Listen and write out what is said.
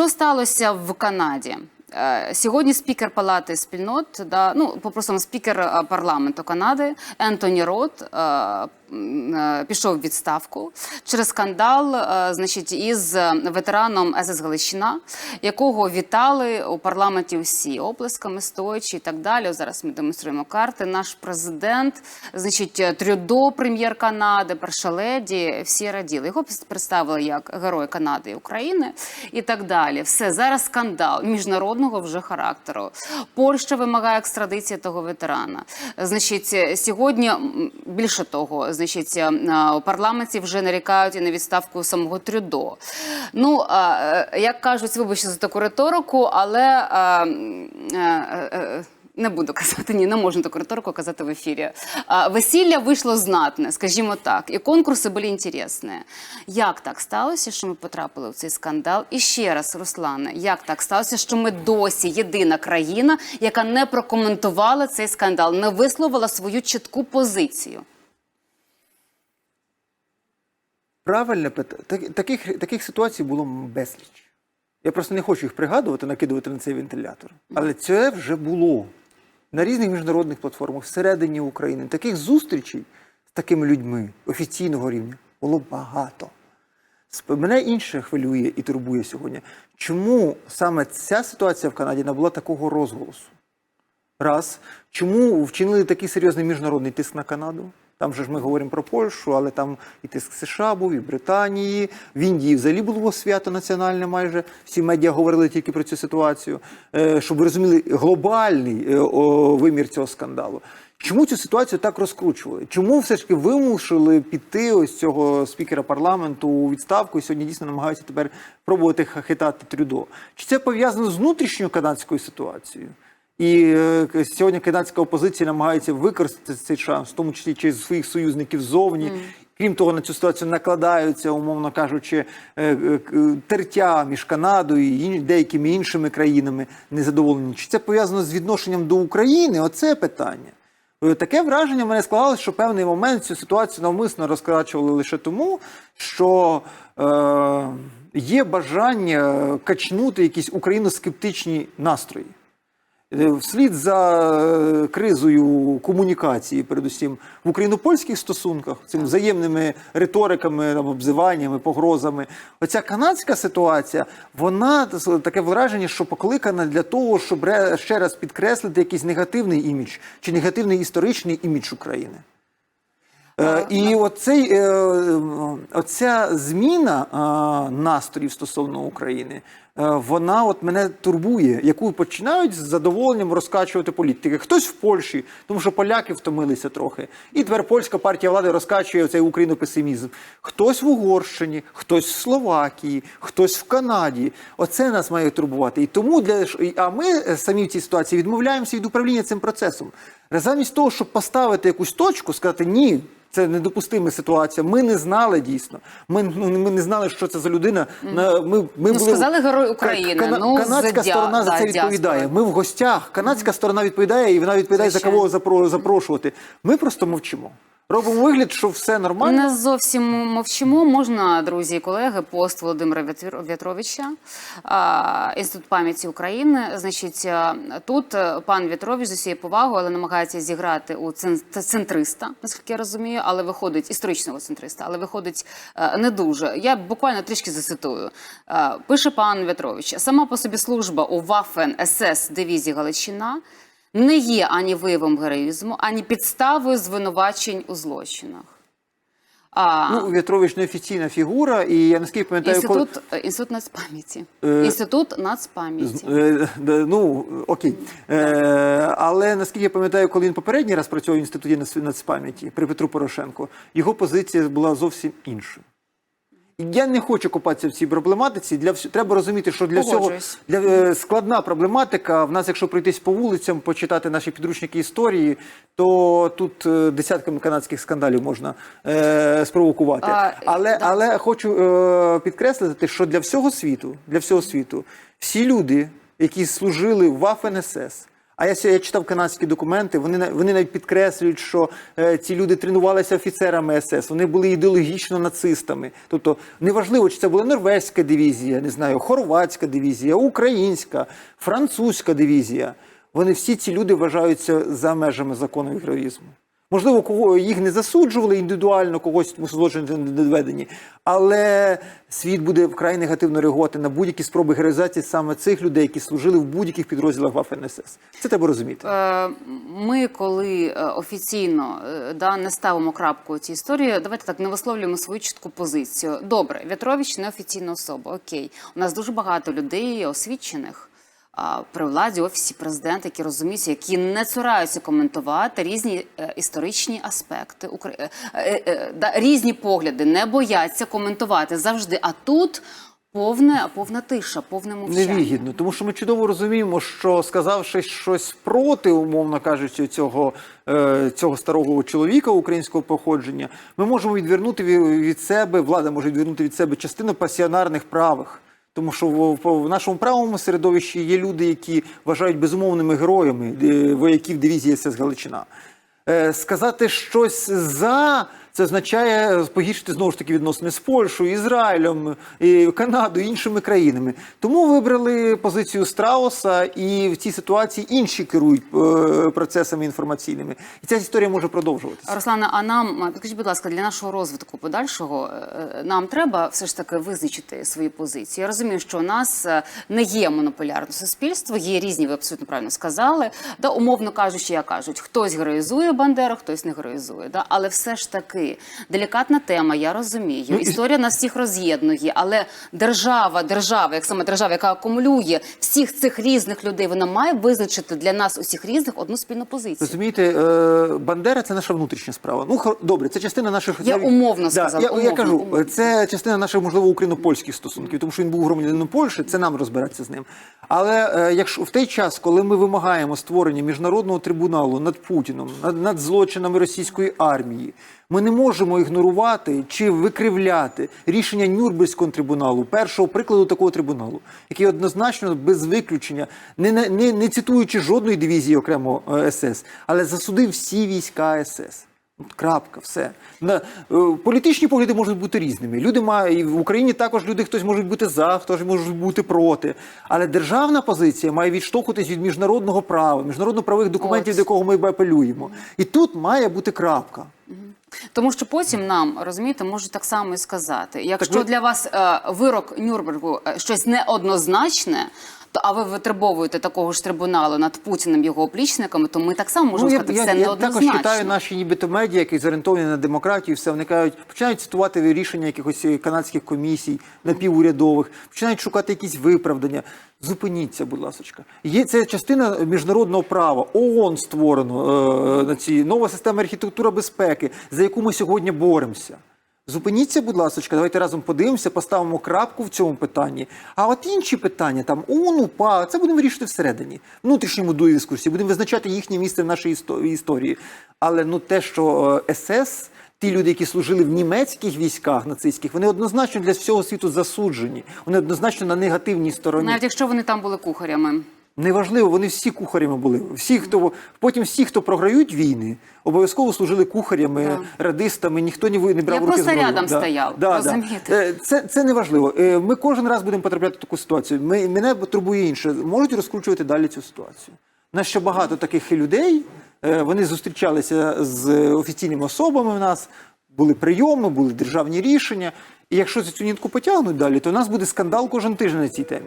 Що сталося в Канаді? Е, Сьогодні спікер Палати спільнот, да, ну попросимо спікер е, парламенту Канади Ентоні Рот е, пішов в відставку через скандал, е, значить, із е, ветераном СС Галичина, якого вітали у парламенті всі оплесками, стоячи і так далі. Зараз ми демонструємо карти. Наш президент, значить, е, Трюдо, прем'єр Канади, перша леді, всі раділи. Його представили як герой Канади і України і так далі. Все зараз скандал міжнародного вже характеру. Польща вимагає екстрадиції того ветерана. Значить, е, сьогодні більше того, значить, е, у парламенті вже нарікають і на відставку самого Трюдо. Ну е, е, як кажуть, вибачте за таку риторику, але. е, е, е, е, не буду казати, ні, не можна таку риторику казати в ефірі. Весілля вийшло знатне, скажімо так, і конкурси були інтересні. Як так сталося, що ми потрапили в цей скандал? І ще раз, Руслане, як так сталося, що ми досі єдина країна, яка не прокоментувала цей скандал, не висловила свою чітку позицію? Правильне питання. Таких, таких ситуацій було безліч. Я просто не хочу їх пригадувати, накидувати на цей вентилятор. Але це вже було на різних міжнародних платформах всередині України. Таких зустрічей з такими людьми офіційного рівня було багато. Мене інше хвилює і турбує сьогодні. Чому саме ця ситуація в Канаді набула такого розголосу? Раз. Чому вчинили такий серйозний міжнародний тиск на Канаду? Там же ж ми говоримо про Польщу, але там і тиск США був, і Британії. В Індії взагалі було свято національне майже. Всі медіа говорили тільки про цю ситуацію. Е, Щоб ви розуміли глобальний е, вимір цього скандалу. Чому цю ситуацію так розкручували? Чому все ж таки вимусили піти ось цього спікера парламенту у відставку і сьогодні дійсно намагаються тепер пробувати ха- хитати Трюдо? Чи це пов'язано з внутрішньою канадською ситуацією? І е, сьогодні канадська опозиція намагається використати цей шанс, в тому числі через своїх союзників ззовні. Крім того, на цю ситуацію накладаються, умовно кажучи, е, е, тертя між Канадою і деякими іншими країнами незадоволені. Чи це пов'язано з відношенням до України? Оце питання. Таке враження в мене склалося, що певний момент цю ситуацію навмисно розкрачували лише тому, що е, є бажання качнути якісь україноскептичні настрої. Е, Вслід за е, кризою комунікації, передусім в україно-польських стосунках, цими взаємними риториками, там, обзиваннями, погрозами. Оця канадська ситуація, вона таке враження, що покликана для того, щоб ще раз підкреслити якийсь негативний імідж чи негативний історичний імідж України. Е, І оцей, е, оця зміна е, настроїв стосовно України, вона от мене турбує, яку починають з задоволенням розкачувати політики. Хтось в Польщі, тому що поляки втомилися трохи. І тепер польська партія влади розкачує цей українопесимізм. Хтось в Угорщині, хтось в Словакії, хтось в Канаді. Оце нас має турбувати. І тому для а ми е, самі в цій ситуації відмовляємося від управління цим процесом. Замість того, щоб поставити якусь точку, сказати ні. Це недопустима ситуація. Ми не знали дійсно. Ми, ну, ми не знали, що це за людина. На- Ми, ми Ну, сказали Герой України. Кана- Ну, канадська задя... сторона за це відповідає. Ми в гостях. Канадська сторона відповідає, і вона відповідає за кого запро- запрошувати. Ми просто мовчимо. Робимо вигляд, що все нормально. Не зовсім мовчимо. Можна, друзі і колеги, пост Володимира В'ятровича, Інститут пам'яті України. Значить, тут е, пан В'ятрович з усією повагою, але намагається зіграти у цен- центриста, наскільки я розумію, але виходить історичного центриста, але виходить е, не дуже. Я буквально трішки зацитую. Е, Пише пан В'ятрович: сама по собі служба у Вафен СС дивізії Галичина не є ані виявом героїзму, ані підставою звинувачень у злочинах. А, Ну, В'ятрович неофіційна фігура, і я наскільки пам'ятаю, інститут, е, інститут нацпам'яті. Е, інститут нацпам'яті. Е, Ну, окей. Е, але наскільки я пам'ятаю, коли він попередній раз працював в інституті нацпам'яті при Петру Порошенко, його позиція була зовсім іншою. Я не хочу копатися в цій проблематиці. Для вс- треба розуміти, що для всього Погоджуюсь. для е, складна проблематика. В нас, якщо пройтись по вулицям, почитати наші підручники історії, то тут е, десятками канадських скандалів можна е, спровокувати. А, але, да. але хочу е, підкреслити, що для всього світу, для всього світу, всі люди, які служили в ВАФ НСС, А я, я читав канадські документи. Вони вони навіть підкреслюють, що е, ці люди тренувалися офіцерами СС. Вони були ідеологічно нацистами. Тобто неважливо, чи це була норвезька дивізія, не знаю, хорватська дивізія, українська, французька дивізія. Вони всі ці люди вважаються за межами закону і героїзму. Можливо, кого їх не засуджували індивідуально, когось злочини не доведені, але світ буде вкрай негативно реагувати на будь-які спроби героїзації саме цих людей, які служили в будь-яких підрозділах Waffen СС. Це треба розуміти. Е, Ми, коли е, офіційно е, да, не ставимо крапку у цій історії, давайте так не висловлюємо свою чітку позицію. Добре, В'ятрович не офіційна особа. Окей, у нас дуже багато людей освічених. При владі офісі президента, які розуміються, які не цураються коментувати різні е, історичні аспекти, е, е, різні погляди, не бояться коментувати завжди. А тут повне, повна тиша, повне мовчання. Невигідно, тому що ми чудово розуміємо, що сказавши щось проти, умовно кажучи, цього, цього старого чоловіка українського походження, ми можемо відвернути ві- від себе, влада може відвернути від себе частину пасіонарних правих. Тому що в, нашому правому середовищі є люди, які вважають безумовними героями е, вояків дивізії СС Галичина. Е, сказати щось за це означає погіршити знову ж таки відносини з Польщею, Ізраїлем, і Канадою, іншими країнами. Тому вибрали позицію Страуса, і в цій ситуації інші керують е, процесами інформаційними. І ця історія може продовжуватися. Руслана, а нам е, підкажіть, будь ласка, для нашого розвитку подальшого е, нам треба все ж таки визначити свої позиції. Я розумію, що у нас е, не є монополярне суспільство, є різні, ви абсолютно правильно сказали. Да, умовно кажучи, як кажуть, хтось героїзує Бандеру, хтось не героїзує. Да? Але все ж таки делікатна тема, я розумію. Ну, і- Історія нас всіх роз'єднує, але держава, держава, як саме держава, яка акумулює всіх цих різних людей, вона має визначити для нас усіх різних одну спільну позицію. Розумієте, е, Бандера це наша внутрішня справа. Ну добре, це частина наших Я умовно сказала, Я, я умовно, кажу, умовно. це частина наших можливо україно-польських стосунків, тому що він був громадянином Польщі. Це нам розбиратися з ним. Але е, якщо в той час, коли ми вимагаємо створення міжнародного трибуналу над Путіном, над, над злочинами російської армії, ми не можемо ігнорувати чи викривляти рішення Нюрнберзького трибуналу, першого прикладу такого трибуналу, який однозначно без виключення, не, не, не, цитуючи жодної дивізії окремо е, СС, але засудив всі війська СС. Крапка, все. На, е, політичні погляди можуть бути різними. Люди мають і в Україні також люди хтось можуть бути за, хтось може бути проти. Але державна позиція має відштовхуватись від міжнародного права, міжнародно-правових документів, От. до якого ми апелюємо. І тут має бути крапка. Тому що потім нам розумієте, можуть так само і сказати. Якщо ви- для вас е, вирок Нюрнбергу е, щось неоднозначне, а ви витребовуєте такого ж трибуналу над Путіним його оплічниками, то ми так само можемо Ну, сказати, я, це я також читаю наші нібито медіа, які зорієнтовані на демократію, все вони кажуть, починають цитувати рішення якихось канадських комісій, напівурядових, починають шукати якісь виправдання. Зупиніться, будь ласка. Є це частина міжнародного права. ООН створено е, на цій нова система архітектура безпеки, за яку ми сьогодні боремося. Зупиніться, будь ласка, давайте разом подивимося, поставимо крапку в цьому питанні. А от інші питання, там ООН, УПА, це будемо вирішити всередині. Внутрішньому дуї дискусії, будемо визначати їхнє місце в нашій історії. Але ну те, що е, СС, ті люди, які служили в німецьких військах нацистських, вони однозначно для всього світу засуджені. Вони однозначно на негативній стороні. Навіть якщо вони там були кухарями. Неважливо, вони всі кухарями були. Всі, хто потім всі, хто програють війни, обов'язково служили кухарями, Так. радистами. Ніхто не не брав Я в руки просто рядом стояв, розумієте? Е, Це, це не важливо. Е, Ми кожен раз будемо потрапляти в таку ситуацію. Ми, мене турбує інше. Можуть розкручувати далі цю ситуацію. У нас ще багато таких людей. Е, Вони зустрічалися з офіційними особами. У нас були прийоми, були державні рішення. І якщо цю нітку потягнуть далі, то у нас буде скандал кожен тиждень на цій темі.